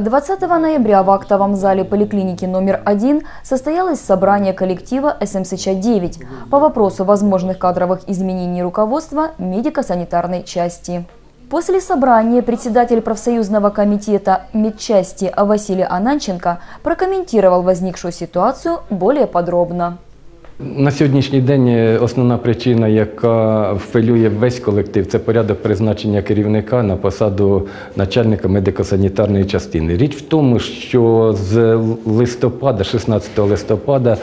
20 ноября в актовом зале поликлиники номер 1 состоялось собрание коллектива СМСЧ-9 по вопросу возможных кадровых изменений руководства медико-санитарной части. После собрания председатель профсоюзного комитета медчасти Василий Ананченко прокомментировал возникшую ситуацию более подробно. На сьогоднішній день е, основна причина, яка хвилює весь колектив, це порядок призначення керівника на посаду начальника медико-санітарної частини. Річ в тому, що з листопада, 16 листопада,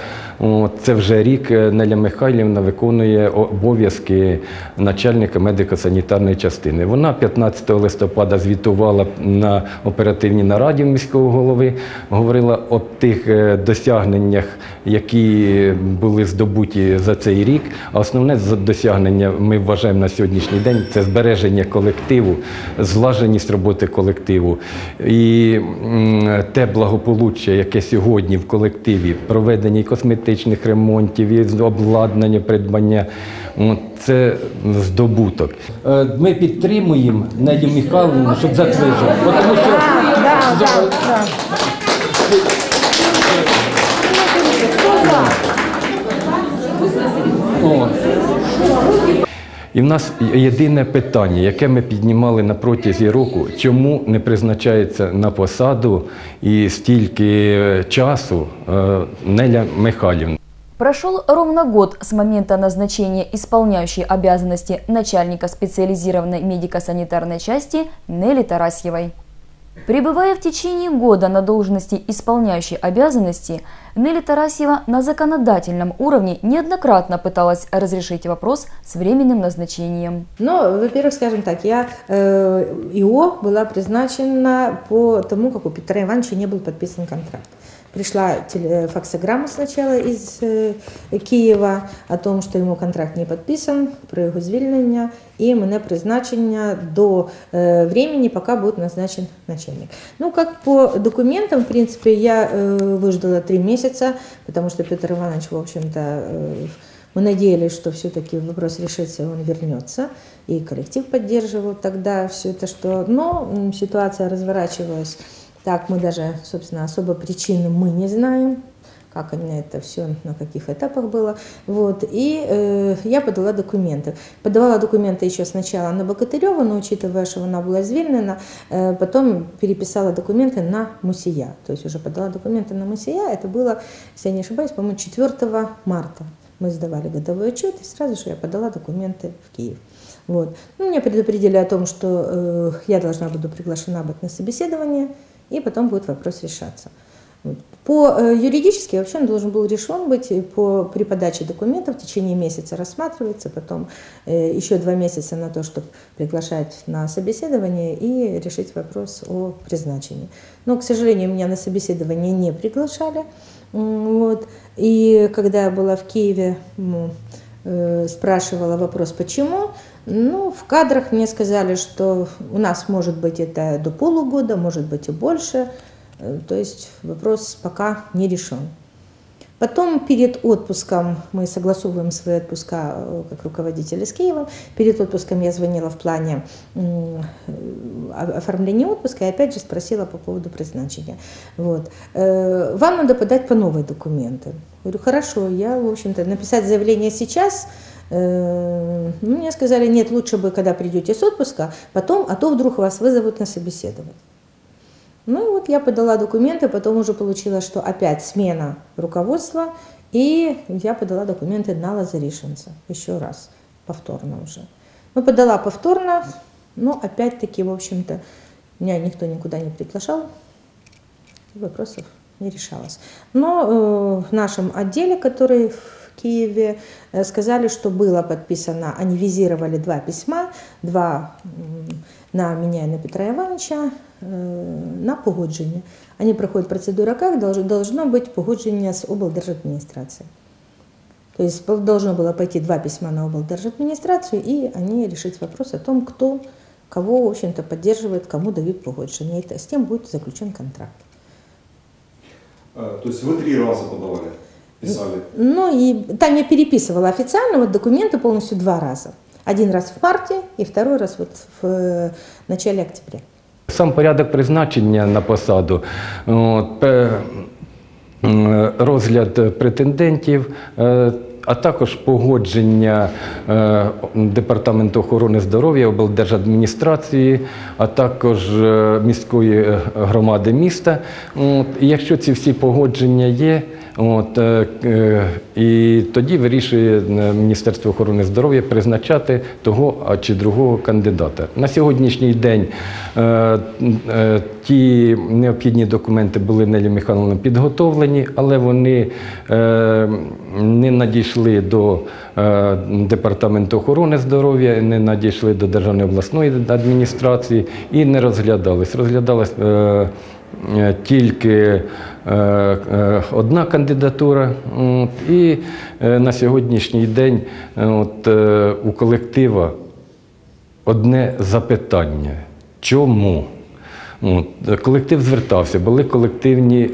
це вже рік е, Неля Михайлівна виконує обов'язки начальника медико-санітарної частини. Вона 15 листопада звітувала на оперативній нараді міського голови, говорила о тих е, досягненнях, які були здобуті за цей рік. А основне досягнення ми вважаємо на сьогоднішній день це збереження колективу, злаженість роботи колективу і те благополуччя, яке сьогодні в колективі, проведення і косметичних ремонтів, і обладнання, придбання. Це здобуток. Е, Ми підтримуємо Надію Михайловну, щоб затверджувати. Тому що О. І в нас єдине питання, яке ми піднімали на протязі року, чому не призначається на посаду і стільки е, часу е, Неля Михайлівна. Прошел ровно год с момента назначения исполняющей обязанности начальника специализированной медико-санитарной части Нелли Тарасьевой. Пребывая в течение года на должности исполняющей обязанности, Нелли Тарасьева на законодательном уровне неоднократно пыталась разрешить вопрос с временным назначением. Ну, во-первых, скажем так, я э, ИО была призначена по тому, как у Петра Ивановича не был подписан контракт. Пришла теле- факсограмма сначала из э, Києва о том, що йому контракт не підписан, про його звільнення і мене призначення до э, времени, пока будет назначен начальник. Ну, как по документам, в принципе, я э, выждала три месяца, потому что Петр Иванович, в общем-то, э, мы надеялись, что все-таки вопрос решится, и он вернется, и коллектив поддерживал тогда все это, что... Но м, ситуация разворачивалась так, мы даже, собственно, особо причины мы не знаем, как они это все, на каких этапах было. Вот. И э, я подала документы. Подавала документы еще сначала на Богатырева, но учитывая, что она была извинена, э, потом переписала документы на Мусия. То есть уже подала документы на Мусия. Это было, если я не ошибаюсь, по-моему, 4 марта. Мы сдавали годовой отчет, и сразу же я подала документы в Киев. Вот. Ну, меня предупредили о том, что э, я должна буду приглашена быть на собеседование, и потом будет вопрос решаться. По э, юридически вообще он должен был решен быть по, при подаче документов в течение месяца рассматривается, потом э, еще два месяца на то, чтобы приглашать на собеседование и решить вопрос о призначении. Но, к сожалению, меня на собеседование не приглашали. Вот. И когда я была в Киеве, э, спрашивала вопрос, почему, ну, в кадрах мне сказали, что у нас может быть это до полугода, может быть и больше. Э, То есть вопрос пока не решен. Потом перед отпуском, мы согласовываем свои отпуска э, как руководители с Киевом, перед отпуском я звонила в плане оформления отпуска и опять же спросила по поводу призначения. Вот. Э, Вам надо подать по новые документы. Говорю, хорошо, я, в общем-то, написать заявление сейчас, ну, мне сказали, нет, лучше бы, когда придете с отпуска, потом, а то вдруг вас вызовут на собеседование. Ну и вот я подала документы, потом уже получила, что опять смена руководства, и я подала документы на Лазаришинца еще раз, повторно уже. Ну, подала повторно, но опять-таки, в общем-то, меня никто никуда не приглашал, вопросов не решалось. Но э, в нашем отделе, который Киеве, э, сказали, что было подписано, они визировали два письма, два на меня и на Петра Ивановича, э, на погодження. Они проходят процедуру как? Долж- Должно быть погодження с облдержадминистрацией. То есть должно было пойти два письма на облдержадминистрацию, и они решить вопрос о том, кто кого, в общем-то, поддерживает, кому дают погоджение. И с тем будет заключен контракт. А, То есть вы три раза подавали, писали. Ну и там я переписывала официально вот документы полностью два раза. Один раз в марте и второй раз вот в э, начале октября. Сам порядок призначення на посаду, от, пе- м, розгляд претендентів, е, а також погодження е, Департаменту охорони здоров'я, облдержадміністрації, а також е, міської е, громади міста. От, і якщо ці всі погодження є, От, е, е, і тоді вирішує е, Міністерство охорони здоров'я призначати того чи другого кандидата. На сьогоднішній день ті необхідні документи були Нелі Михайловна підготовлені, але вони не надійшли до Департаменту охорони здоров'я, не надійшли до Державної обласної адміністрації і не розглядались. Розглядалась тільки одна кандидатура. І е, на сьогоднішній день е, е, у колектива одне запитання. Чому? Колектив звертався, були колективні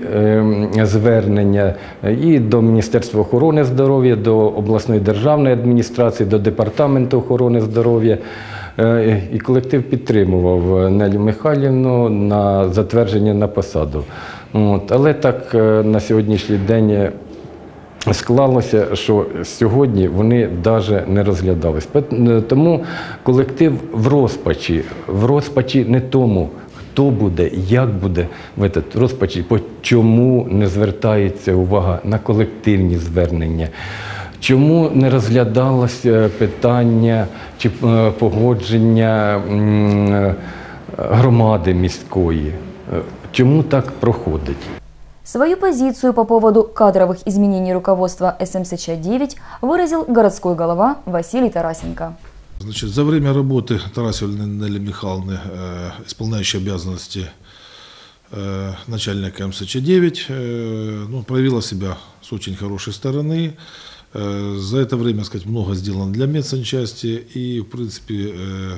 звернення і до Міністерства охорони здоров'я, до обласної державної адміністрації, до департаменту охорони здоров'я. Е, І колектив підтримував Нелю Михайлівну на затвердження на посаду. От, але так е, на сьогоднішній день е, склалося, що сьогодні вони навіть не розглядались. Тому колектив в розпачі, в розпачі не тому, хто буде, як буде в розпачі, по чому не звертається увага на колективні звернення. Чому не розглядалося питання чи е, погодження громади міської? Чому так проходить? Свою позицию по поводу кадровых изменений руководства СМСЧ-9 выразил городской голова Василий Тарасенко. Значит, за время работы Тарасовой Нелли Михайловны, э, исполняющей обязанности э, начальника МСЧ-9, э, ну, проявила себя с очень хорошей стороны. Э, за это время, сказать, много сделано для медсанчасти и, в принципе, э,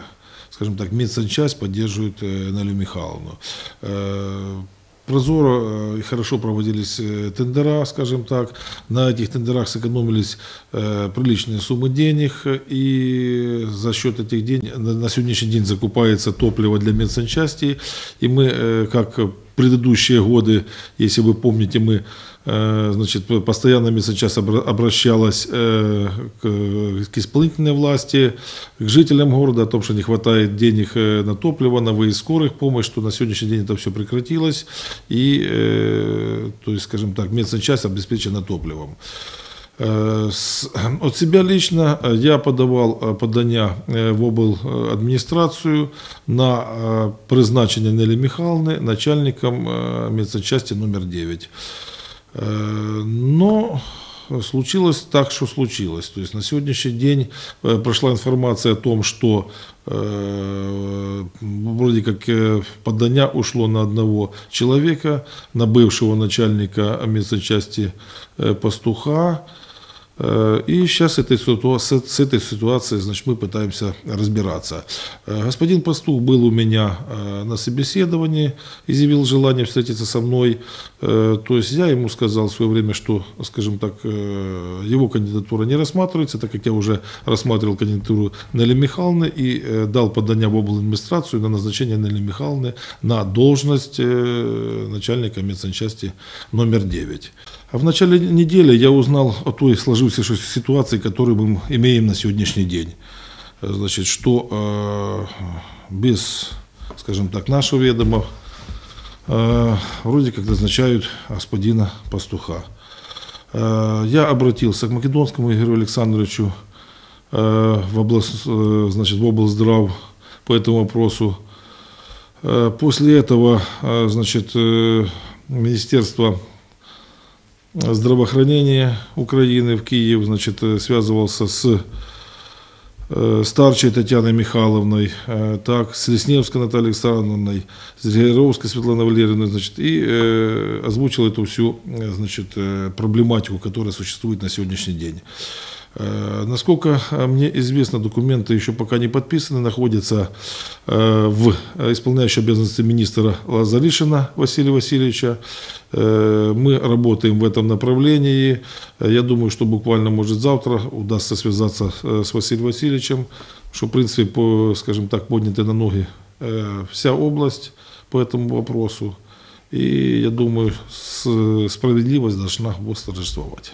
скажем так, медсанчасть поддерживает э, Нелю Михайловну. Э, Прозоро э, и хорошо проводились тендера, скажем так. На этих тендерах сэкономились приличные суммы денег, и за счет этих денег на сегодняшний день закупается топливо для медсанчасти. И мы, как предыдущие годы, если вы помните, мы значит, постоянно медсанчасть обра- обращалась э, к, к исполнительной власти, к жителям города о том, что не хватает денег э, на топливо, на выезд скорых помощь, что на сегодняшний день это все прекратилось, и, э, то есть, скажем так, медсанчасть обеспечена топливом. Э, с- От себя лично э, я подавал э, подання э, в обладміністрацію на э, призначення Нелі Михайловни начальником э, медсанчасти номер 9. Но случилось так, что случилось. То есть на сегодняшний день э, прошла информация о том, что э, вроде как э, подання ушло на одного человека, на бывшего начальника медсанчасти э, пастуха. Э, И сейчас этой ситуа- с с этой ситуацией значит, мы пытаемся разбираться. Э, Господин Пастух был у меня э, на собеседовании, изъявил желание встретиться со мной. То есть я ему сказал в свое время, что, скажем так, его кандидатура не рассматривается, так как я уже рассматривал кандидатуру Нелли Михайловны и дал подання в администрацию на назначение Нелли Михайловны на должность начальника медсанчасти номер 9. А в начале недели я узнал о той сложившейся ситуации, которую мы имеем на сегодняшний день. Значит, что э, без, скажем так, нашего ведома э, вроде как назначают господина пастуха. Э, я обратился к Македонскому Игорю Александровичу э, в, область, э, значит, в облздрав по этому вопросу. Э, После этого, э, значит, э, Министерство здравоохранения Украины в Киев, значит, э, связывался с э, старшей Татьяной Михайловной, э, так, с Лесневской Натальей Александровной, с Геровской Светланой Валерьевной, значит, и э, озвучил эту всю, значит, проблематику, которая существует на сегодняшний день. Э, Насколько э, мне известно, документы еще пока не подписаны, находятся э, в исполняющей обязанности министра Лазаришина Василия Васильевича. Мы работаем в этом направлении. Я думаю, что буквально, может, завтра удастся связаться с Василием Васильевичем, что, в принципе, по, скажем так, поднята на ноги вся область. по этому вопросу. И я думаю, справедливость должна восторжествовать.